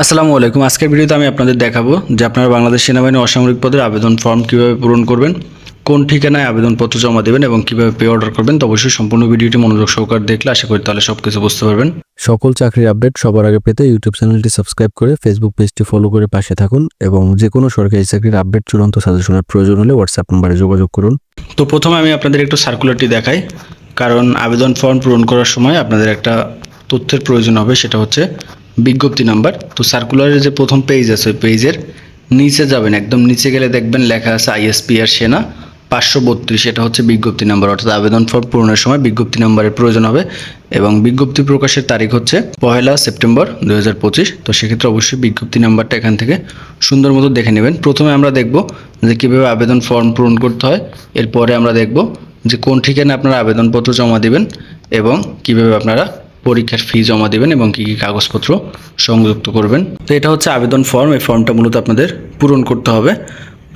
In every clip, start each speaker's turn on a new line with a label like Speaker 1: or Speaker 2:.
Speaker 1: আসসালামু আলাইকুম। আজকের ভিডিওতে আমি আপনাদের দেখাবো যে আপনারা বাংলাদেশ সেনাবাহিনী অসামরিক পদের আবেদন ফর্ম কীভাবে পূরণ করবেন কোন ঠিকানায় আবেদনপত্র জমা দেবেন এবং কীভাবে পে অর্ডার করবেন তো অবশ্যই সম্পূর্ণ ভিডিওটি মনোযোগ সহকারে দেখলে আশা করি তাহলে সব কিছু বুঝতে পারবেন।
Speaker 2: সকল চাকরির আপডেট সবার আগে পেতে ইউটিউব চ্যানেলটি সাবস্ক্রাইব করে ফেসবুক পেজটি ফলো করে পাশে থাকুন এবং যে কোনো সরকারি চাকরির আপডেট চূড়ান্ত সাজেশনের প্রয়োজন হলে হোয়াটসঅ্যাপ নম্বরে যোগাযোগ করুন।
Speaker 1: তো প্রথমে আমি আপনাদের একটু সার্কুলারটি দেখাই কারণ আবেদন ফর্ম পূরণ করার সময় আপনাদের একটা তথ্যের প্রয়োজন হবে সেটা হচ্ছে বিজ্ঞপ্তি নাম্বার। তো সার্কুলারের যে প্রথম পেজ আছে, ওই পেজের নিচে যাবেন। একদম নিচে গেলে দেখবেন লেখা আছে আইএসপি আর সেনা পাঁচশো বত্রিশ। এটা হচ্ছে বিজ্ঞপ্তি নাম্বার। অর্থাৎ আবেদন ফর্ম পূরণের সময় বিজ্ঞপ্তি নাম্বারের প্রয়োজন হবে। এবং বিজ্ঞপ্তি প্রকাশের তারিখ হচ্ছে পহেলা সেপ্টেম্বর দু হাজার পঁচিশ। তো সেক্ষেত্রে অবশ্যই বিজ্ঞপ্তি নাম্বারটা এখান থেকে সুন্দর মতো দেখে নেবেন। প্রথমে আমরা দেখব যে কীভাবে আবেদন ফর্ম পূরণ করতে হয়। এরপরে আমরা দেখব যে কোন ঠিকানা আপনারা আবেদনপত্র জমা দেবেন এবং কীভাবে আপনারা পরীক্ষার ফি জমা দেবেন এবং কী কী কাগজপত্র সংযুক্ত করবেন। তো এটা হচ্ছে আবেদন ফর্ম এই ফর্মটা মূলত আপনাদের পূরণ করতে হবে।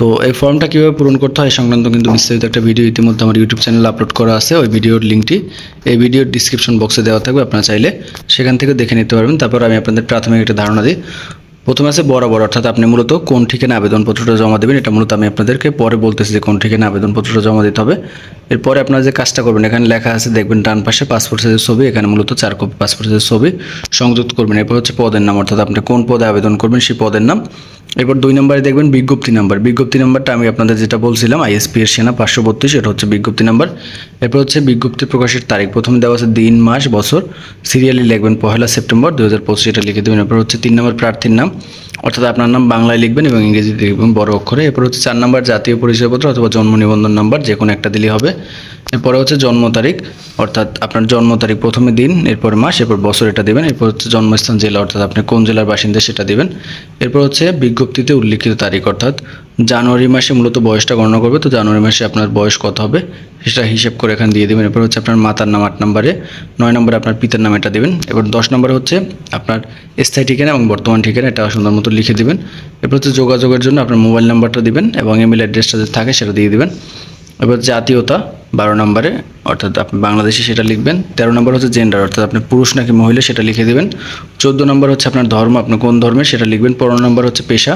Speaker 1: তো এই ফর্মটা কীভাবে পূরণ করতে হয় সংক্রান্ত কিন্তু বিস্তারিত একটা ভিডিও ইতিমধ্যে আমার ইউটিউব চ্যানেলে আপলোড করা আছে। ওই ভিডিওর লিঙ্কটি এই ভিডিওর ডিসক্রিপশন বক্সে দেওয়া থাকবে। আপনারা চাইলে সেখান থেকে দেখে নিতে পারবেন। তারপর আমি আপনাদের প্রাথমিক একটা ধারণা দিই। প্রথমে আছে বরাবর, অর্থাৎ আপনি মূলত কোন ঠিকানা আবেদনপত্রটা জমা দেবেন, এটা মূলত আমি আপনাদেরকে পরে বলতেছি যে কোন ঠিকানা আবেদনপত্রটা জমা দিতে হবে। এরপরে আপনারা যে কাজটা করবেন, এখানে লেখা আছে, দেখবেন ডান পাশে পাসপোর্ট সাইজের ছবি, এখানে মূলত চার কপি পাসপোর্ট সাইজের ছবি সংযুক্ত করবেন। এরপর হচ্ছে পদের নাম, অর্থাৎ আপনি কোন পদে আবেদন করবেন, সেই পদের নাম। এরপর দুই নম্বরে দেখবেন বিজ্ঞপ্তি নাম্বার। বিজ্ঞপ্তি নাম্বারটা আমি আপনাদের যেটা বলছিলাম আইএসপি এর সেনা পাঁচশো বত্রিশ এটা হচ্ছে বিজ্ঞপ্তি নাম্বার। এরপর হচ্ছে বিজ্ঞপ্তি প্রকাশের তারিখ। প্রথমে দেওয়া আছে দিন, মাস, বছর। সিরিয়ালি লিখবেন পহেলা সেপ্টেম্বর দু হাজার পঁচিশ, এটা লিখে দেবেন। এরপর হচ্ছে তিন নম্বর প্রার্থীর নাম। অর্থাৎ আপনার নাম বাংলায় লিখবেন এবং ইংরেজিতে লিখবেন বড় অক্ষরে। এরপর হচ্ছে চার নম্বর জাতীয় পরিচয়পত্র অথবা জন্ম নিবন্ধন নাম্বার, যে কোনো একটা দিলেই হবে। এরপরে হচ্ছে জন্ম তারিখ। অর্থাৎ আপনার জন্ম তারিখ প্রথমে দিন, এরপর মাস, এরপর বছর এটা দেবেন। এরপর হচ্ছে জন্মস্থান জেলা, অর্থাৎ আপনি কোন জেলার বাসিন্দা সেটা দিবেন। এরপর হচ্ছে বিজ্ঞপ্তিতে উল্লিখিত তারিখ অর্থাৎ জানুয়ারি মাসে মূলত বয়সটা গণনা করবে। তো জানুয়ারি মাসে আপনার বয়স কত হবে? সেটা হিসেব করে এখানে দিয়ে দেবেন। এরপর হচ্ছে আপনার মাতার নাম আট নম্বরে, নয় নম্বরে আপনার পিতার নাম এটা দেবেন। এবার দশ নম্বরে হচ্ছে আপনার স্থায়ী ঠিকানা এবং বর্তমান ঠিকানা, এটা সুন্দর মতো লিখে দেবেন। এরপর হচ্ছে যোগাযোগের জন্য আপনার মোবাইল নাম্বারটা দিবেন এবং ইমেল অ্যাড্রেসটা যে থাকে সেটা দিয়ে দেবেন। এবার জাতীয়তা বারো নম্বরে, অর্থাৎ আপনি বাংলাদেশে সেটা লিখবেন। তেরো নম্বর হচ্ছে জেন্ডার অর্থাৎ আপনি পুরুষ নাকি মহিলা সেটা লিখে দেবেন। চোদ্দ নম্বর হচ্ছে আপনার ধর্ম, আপনি কোন ধর্মের সেটা লিখবেন। পনেরো নম্বর হচ্ছে পেশা।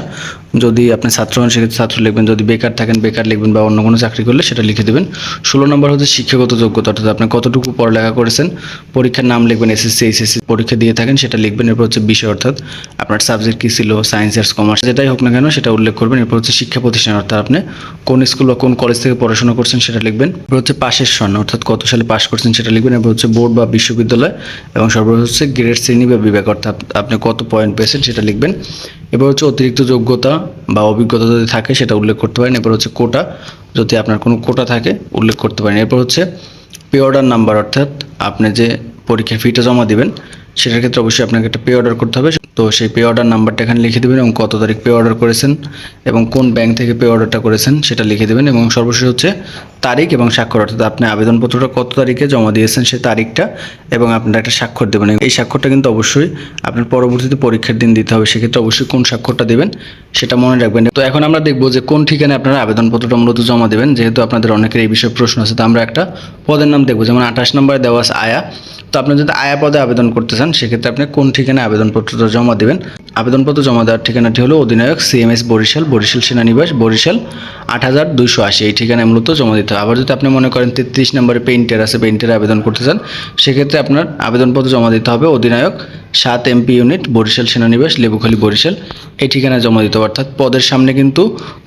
Speaker 1: যদি আপনি ছাত্র হন, সেক্ষেত্রে ছাত্র লিখবেন। যদি বেকার থাকেন, বেকার লিখবেন বা অন্য কোনো চাকরি করলে সেটা লিখে দেবেন। ষোলো নম্বর হচ্ছে শিক্ষাগত যোগ্যতা, অর্থাৎ আপনি কতটুকু পড়ালেখা করেছেন। পরীক্ষার নাম লিখবেন এসএসসি এইচএসসি পরীক্ষা দিয়ে থাকেন, সেটা লিখবেন। এরপর হচ্ছে বিষয়, অর্থাৎ আপনার সাবজেক্ট কী ছিল? সায়েন্স আর্টস কমার্স যেটাই হোক না কেন সেটা উল্লেখ করবেন। এরপর হচ্ছে শিক্ষা প্রতিষ্ঠান, অর্থাৎ আপনি কোন স্কুল বা কোন কলেজ থেকে পড়াশোনা করছেন সেটা লিখবেন। হচ্ছে পাশের সন অর্থাৎ কত সালে পাশ করছেন সেটা লিখবেন, এরপর হচ্ছে বোর্ড বা বিশ্ববিদ্যালয় এবং সর্বশেষ হচ্ছে গ্রেড শ্রেণি বা বিভাগ, অর্থাৎ আপনি কত পয়েন্ট পেয়েছেন সেটা লিখবেন। এবার হচ্ছে অতিরিক্ত যোগ্যতা বা অভিজ্ঞতা যদি থাকে সেটা উল্লেখ করতে পারেন, এরপর হচ্ছে কোটা যদি আপনার কোনো কোটা থাকে উল্লেখ করতে পারেন। এরপর হচ্ছে পে অর্ডার নাম্বার অর্থাৎ আপনি যে পরীক্ষার ফিটা জমা দিবেন, সেটার ক্ষেত্রে অবশ্যই আপনাকে একটা পে অর্ডার করতে হবে। তো সেই পে অর্ডার নাম্বারটা এখানে লিখে দেবেন এবং কত তারিখ পে অর্ডার করেছেন এবং কোন ব্যাংক থেকে পে অর্ডারটা করেছেন সেটা লিখে দেবেন এবং সর্বশেষ হচ্ছে তারিখ এবং স্বাক্ষর। অর্থাৎ আপনি আবেদনপত্রটা কত তারিখে জমা দিয়েছেন সেই তারিখটা এবং আপনার একটা স্বাক্ষর দেবেন। এই স্বাক্ষরটা কিন্তু অবশ্যই আপনার পরবর্তীতে পরীক্ষার দিন দিতে হবে। সেক্ষেত্রে অবশ্যই কোন স্বাক্ষরটা দেবেন সেটা মনে রাখবেন। তো এখন আমরা দেখব যে কোন ঠিকানায় আপনারা আবেদনপত্রটা মূলত জমা দেবেন। যেহেতু আপনাদের অনেকের এই বিষয়ে প্রশ্ন আছে, তো আমরা একটা পদের নাম দেখব। যেমন আঠাশ নম্বরে দেওয়া আছে আয়া। তো আপনি যদি আয়া পদে আবেদন করতে চান, সেক্ষেত্রে আপনি কোন ঠিকানায় আবেদনপত্রটা জমা দেবেন। আবেদনপত্র জমা দেওয়ার ঠিকানাটি হলো অধিনায়ক সিএমএস বরিশাল বরিশাল সেনানিবাস, বরিশাল আট হাজার দুইশো আশি। এই ঠিকানায় মূলত জমা দিতে হবে আবার যদি আপনি মনে করেন তেত্রিশ নম্বরে পেইন্টার আছে, পেইন্টারে আবেদন করতে চান, সেক্ষেত্রে আপনার আবেদনপত্র জমা দিতে হবে অধিনায়ক সাত এমপি ইউনিট, বরিশাল সেনানিবাস, লেবুখালী বরিশাল। এই ঠিকানায় জমা দিতে হবে। অর্থাৎ পদের সামনে কিন্তু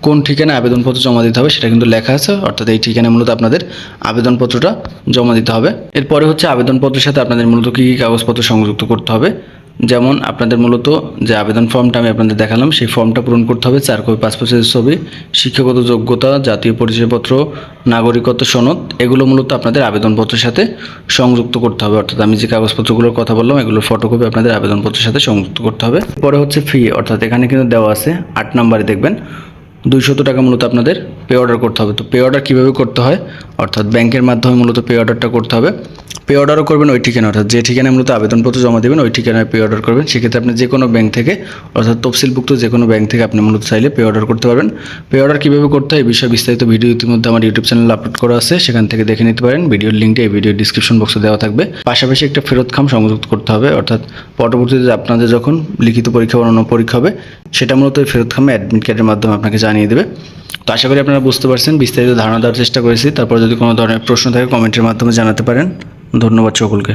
Speaker 1: কোন ঠিকানায় আবেদনপত্র জমা দিতে হবে সেটা কিন্তু লেখা আছে। অর্থাৎ এই ঠিকানায় মূলত আপনাদের আবেদনপত্রটা জমা দিতে হবে। এরপরে হচ্ছে আবেদনপত্রের সাথে আপনাদের মূলত কী কী কাগজপত্র সংযুক্ত করতে হবে। যেমন আপনাদের মূলত যে আবেদন ফর্মটা আমি আপনাদের দেখালাম, সেই ফর্মটা পূরণ করতে হবে চার কপি পাসপোর্ট সাইজের ছবি, শিক্ষাগত যোগ্যতা, জাতীয় পরিচয়পত্র, নাগরিকত্ব সনদ, এগুলো মূলত আপনাদের আবেদনপত্রের সাথে সংযুক্ত করতে হবে। অর্থাৎ আমি যে কাগজপত্রগুলোর কথা বললাম, এগুলোর ফটোকপি আপনাদের আবেদনপত্রের সাথে সংযুক্ত করতে হবে। পরে হচ্ছে ফি অর্থাৎ এখানে কিন্তু দেওয়া আছে আট নাম্বারে দেখবেন, দুইশত টাকা মূলত আপনাদের পে অর্ডার করতে হবে। তো পে অর্ডার কীভাবে করতে হয়? অর্থাৎ ব্যাংকের মাধ্যমে মূলত পে অর্ডারটা করতে হবে। পে অর্ডারও করবেন ওই ঠিকানা অর্থাৎ যে ঠিকানায় মূলত আবেদনপত্র জমা দেবেন, ওই ঠিকানায় পে অর্ডার করবেন। সেক্ষেত্রে আপনি যে কোনো ব্যাংক থেকে, অর্থাৎ তফসিলভুক্ত যে কোনো ব্যাংক থেকে আপনি মূলত চাইলে পে অর্ডার করতে পারবেন। পে অর্ডার কীভাবে করতে হয় এই বিষয়ে বিস্তারিত ভিডিও ইতিমধ্যে আমার ইউটিউব চ্যানেল আপলোড করা আছে, সেখান থেকে দেখে নিতে পারেন। ভিডিওর লিঙ্কটি এই ভিডিও ডিসক্রিপশন বক্সে দেওয়া থাকবে। পাশাপাশি একটা ফেরত খাম সংযুক্ত করতে হবে, অর্থাৎ পরবর্তীতে আপনাদের যখন লিখিত পরীক্ষা বা অন্য পরীক্ষা হবে, সেটা মূলত এই ফেরত খামে অ্যাডমিট কার্ডের মাধ্যমে আপনাকে জানিয়ে দেবে। তো আশা করি আপনারা বুঝতে পারছেন, বিস্তারিত ধারণা দেওয়ার চেষ্টা করেছি। তারপর যদি কোনো ধরনের প্রশ্ন থাকে কমেন্টের মাধ্যমে জানাতে পারেন। ধন্যবাদ সকলকে